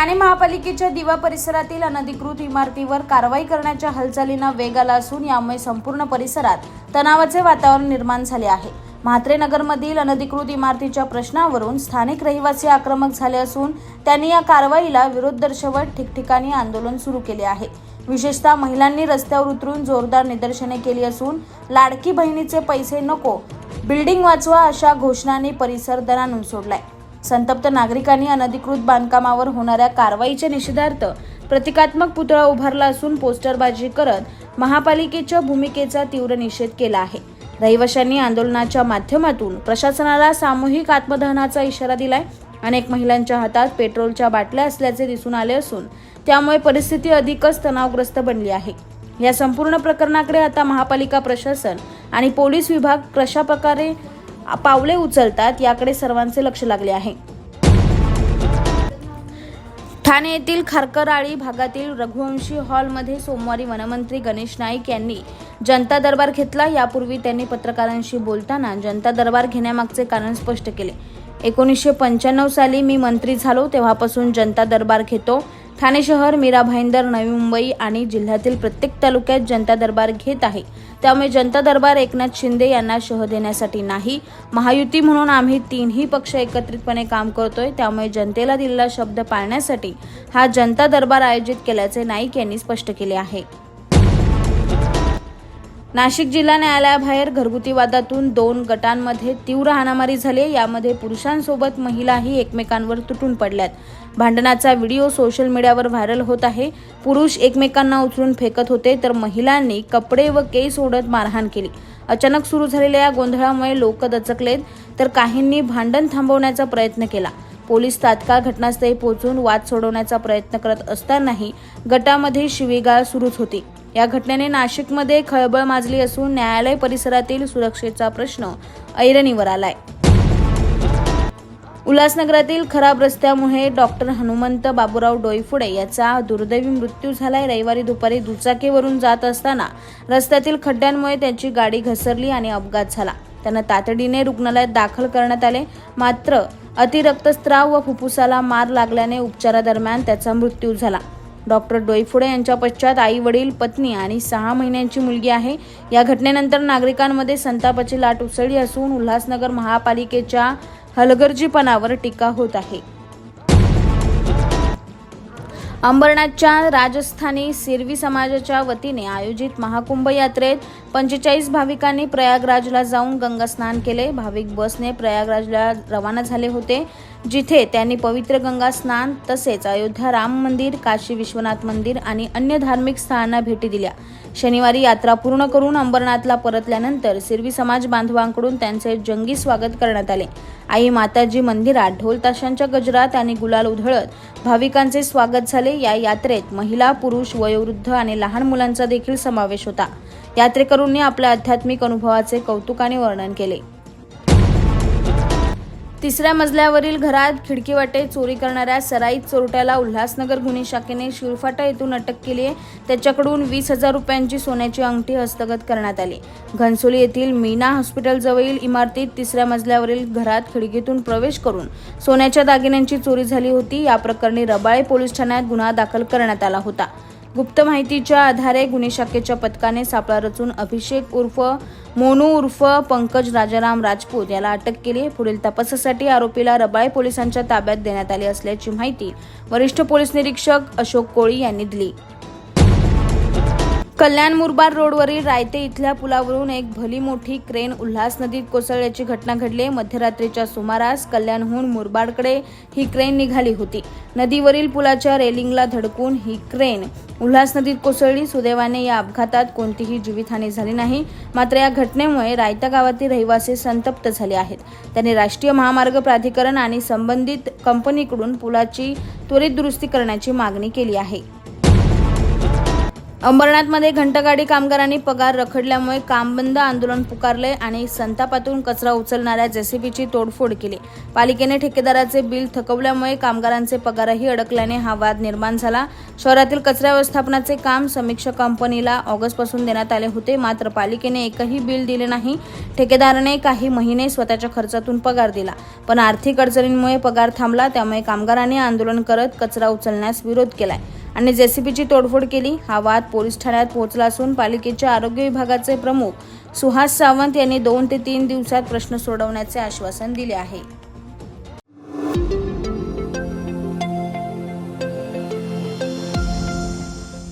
ठाणे महापालिकेच्या दिवा परिसरातील अनधिकृत इमारतीवर कारवाई करण्याच्या हालचालींना वेग आला असून यामुळे संपूर्ण परिसरात तणावाचे वातावरण निर्माण झाले आहे. म्हात्रे नगरमधील अनधिकृत इमारतीच्या प्रश्नावरून स्थानिक रहिवासी आक्रमक झाले असून त्यांनी या कारवाईला विरोध दर्शवत ठिकठिकाणी आंदोलन सुरू केले आहे. विशेषतः महिलांनी रस्त्यावर उतरून जोरदार निदर्शने केली असून लाडकी बहिणीचे पैसे नको बिल्डिंग वाचवा अशा घोषणांनी परिसर दणानून सोडलाय. संतप्त नागरिकांनी अनधिकृत बांधकामावर होणाऱ्या कारवाईच्या निषेधार्थ प्रतिकात्मक पुतळा उभारला असून पोस्टरबाजी करत महापालिकेच्या भूमिकेचा तीव्र निषेध केला आहे. रहिवाशांनी आंदोलनाच्या माध्यमातून प्रशासनाला सामूहिक आत्मदहनाचा इशारा दिलाय. अनेक महिलांच्या हातात पेट्रोलच्या बाटल्या असल्याचे दिसून आले असून त्यामुळे परिस्थिती अधिकच तणावग्रस्त बनली आहे. या संपूर्ण प्रकरणाकडे आता महापालिका प्रशासन आणि पोलीस विभाग कशा प्रकारे पावले उचलतात याकडे सर्वांचे लक्ष लागले आहे. ठाणे येथील खारकराळी भागातील रघुवंशी हॉलमध्ये सोमवारी वनमंत्री गणेश नाईक यांनी जनता दरबार घेतला. यापूर्वी त्यांनी पत्रकारांशी बोलताना जनता दरबार घेण्यामागचे कारण स्पष्ट केले. एकोणीसशे पंच्याण्णव साली मी मंत्री झालो तेव्हापासून जनता दरबार घेतो. ठाणे शहर मीरा भाईंदर नवी मुंबई आणि जिल्ह्यातील प्रत्येक तालुक्यात जनता दरबार घेत आहे. त्यामुळे जनता दरबार एकनाथ शिंदे यांना शह देण्यासाठी नाही. महायुती म्हणून आम्ही तीनही पक्ष एकत्रितपणे काम करतोय. त्यामुळे जनतेला दिलेला शब्द पाळण्यासाठी हा जनता दरबार आयोजित केल्याचे नाईक यांनी स्पष्ट केले आहे. नाशिक जिल्हा न्यायालयाबाहेर घरगुती वादातून दोन गटांमध्ये तीव्र हाणामारी झाली यामध्ये पुरुषांसोबत महिलाही एकमेकांवर तुटून पडल्यात. भांडणाचा व्हिडिओ सोशल मीडियावर व्हायरल होत आहे. पुरुष एकमेकांना उचलून फेकत होते तर महिलांनी कपडे व केस ओढत मारहाण केली. अचानक सुरू झालेल्या या गोंधळामुळे लोक दचकलेत तर काहींनी भांडण थांबवण्याचा प्रयत्न केला. पोलीस तात्काळ घटनास्थळी पोहोचून वाद सोडवण्याचा प्रयत्न करत असतानाही गटामध्ये शिवीगाळ सुरूच होती. या घटनेने नाशिकमध्ये खळबळ माजली असून न्यायालय परिसरातील सुरक्षेचा प्रश्न ऐरणीवर आलाय. उल्हासनगरातील खराब रस्त्यामुळे डॉक्टर हनुमंत बाबूराव डोईफुडे याचा दुर्दैवी मृत्यू झालाय. रविवारी दुपारी दुचाकीवरून जात असताना रस्त्यातील खड्ड्यांमुळे त्याची गाडी घसरली आणि अपघात झाला. त्यांना तातडीने रुग्णालयात दाखल करण्यात आले. मात्र अतिरक्तस्राव व फुफ्फुसाला मार लागल्याने उपचारादरम्यान त्याचा मृत्यू झाला. डॉक्टर डोईफुडे यांच्या पश्चात आई वडील पत्नी आणि सहा महिन्यांची मुलगी आहे. या घटनेनंतर नागरिकांमध्ये संतापाची लाट उसळली असून उल्हासनगर महापालिकेच्या हलगर्जीपणावर टीका होत आहे. अंबरनाथच्या राजस्थानी सिरवी समाजाच्या वतीने आयोजित महाकुंभ यात्रेत पंचेचाळीस भाविकांनी प्रयागराजला जाऊन गंगास्नान केले. भाविक बसने प्रयागराजला रवाना झाले होते जिथे त्यांनी पवित्र गंगा स्नान तसेच अयोध्या राम मंदिर काशी विश्वनाथ मंदिर आणि अन्य धार्मिक स्थळांना भेटी दिल्या. शनिवारी यात्रा पूर्ण करून अंबरनाथला परतल्यानंतर सिरवी समाज बांधवांकडून त्यांचे जंगी स्वागत करण्यात आले. आई माताजी मंदिरात ढोल ताशांच्या गजरात आणि गुलाल उधळत भाविकांचे स्वागत झाले. या यात्रेत महिला पुरुष वयोवृद्ध आणि लहान मुलांचा देखील समावेश होता. यात्रेकरूंनी आपल्या आध्यात्मिक अनुभवाचे कौतुकाने वर्णन केले. तिसऱ्या मजल्यावरील घरात खिडकीवाटे चोरी करणाऱ्या सराईत चोरट्याला उल्हासनगर गुन्हे शाखेने शिरफाटा येथून अटक केली आहे. त्याच्याकडून वीस हजार रुपयांची सोन्याची अंगठी हस्तगत करण्यात आली. घनसोली येथील मीना हॉस्पिटलजवळील इमारतीत तिसऱ्या मजल्यावरील घरात खिडकीतून प्रवेश करून सोन्याच्या दागिन्यांची चोरी झाली होती. या प्रकरणी रबाळे पोलीस ठाण्यात गुन्हा दाखल करण्यात आला होता. गुप्त माहितीच्या आधारे गुन्हे शाखेच्या पथकाने सापळा रचून अभिषेक उर्फ मोनू उर्फ पंकज राजाराम राजपूत याला अटक केली. पुढील तपासासाठी आरोपीला रबाळे पोलिसांच्या ताब्यात देण्यात आले असल्याची माहिती वरिष्ठ पोलीस निरीक्षक अशोक कोळी यांनी दिली. कल्याण मुरबाड रोडवरील रायते इथल्या पुलावरून एक भली मोठी क्रेन उल्हास नदीत कोसळल्याची घटना घडली. मध्यरात्रीच्या सुमारास कल्याणहून मुरबाडकडे ही क्रेन निघाली होती. नदीवरील पुलाच्या रेलिंगला धडकून ही क्रेन उल्हास नदीत कोसळली. सुदैवाने या अपघातात कोणतीही जीवितहानी झाली नाही. मात्र या घटनेमुळे रायता गावातील रहिवासी संतप्त झाले आहेत. त्यांनी राष्ट्रीय महामार्ग प्राधिकरण आणि संबंधित कंपनीकडून पुलाची त्वरित दुरुस्ती करण्याची मागणी केली आहे. अंबरनाथमध्ये घंटगाडी कामगारांनी पगार रखडल्यामुळे काम बंद आंदोलन पुकारले आणि संतापातून कचरा उचलणाऱ्या जेसीबीची तोडफोड केली. पालिकेने ठेकेदाराचे बिल थकवल्यामुळे कामगारांचे पगारही अडकल्याने हा वाद निर्माण झाला. शहरातील कचरा व्यवस्थापनाचे काम समीक्षा कंपनीला ऑगस्टपासून देण्यात आले होते. मात्र पालिकेने एकही बिल दिले नाही. ठेकेदाराने काही महिने स्वतःच्या खर्चातून पगार दिला. पण आर्थिक अडचणींमुळे पगार थांबला. त्यामुळे कामगारांनी आंदोलन करत कचरा उचलण्यास विरोध केलाय. आणि जेसीबीची तोडफोड केली. हा वाद पोलीस ठाण्यात पोहोचला असून पालिकेच्या आरोग्य विभागाचे प्रमुख सुहास सावंत यांनी दोन ते तीन दिवसात प्रश्न सोडवण्याचे आश्वासन दिले आहे.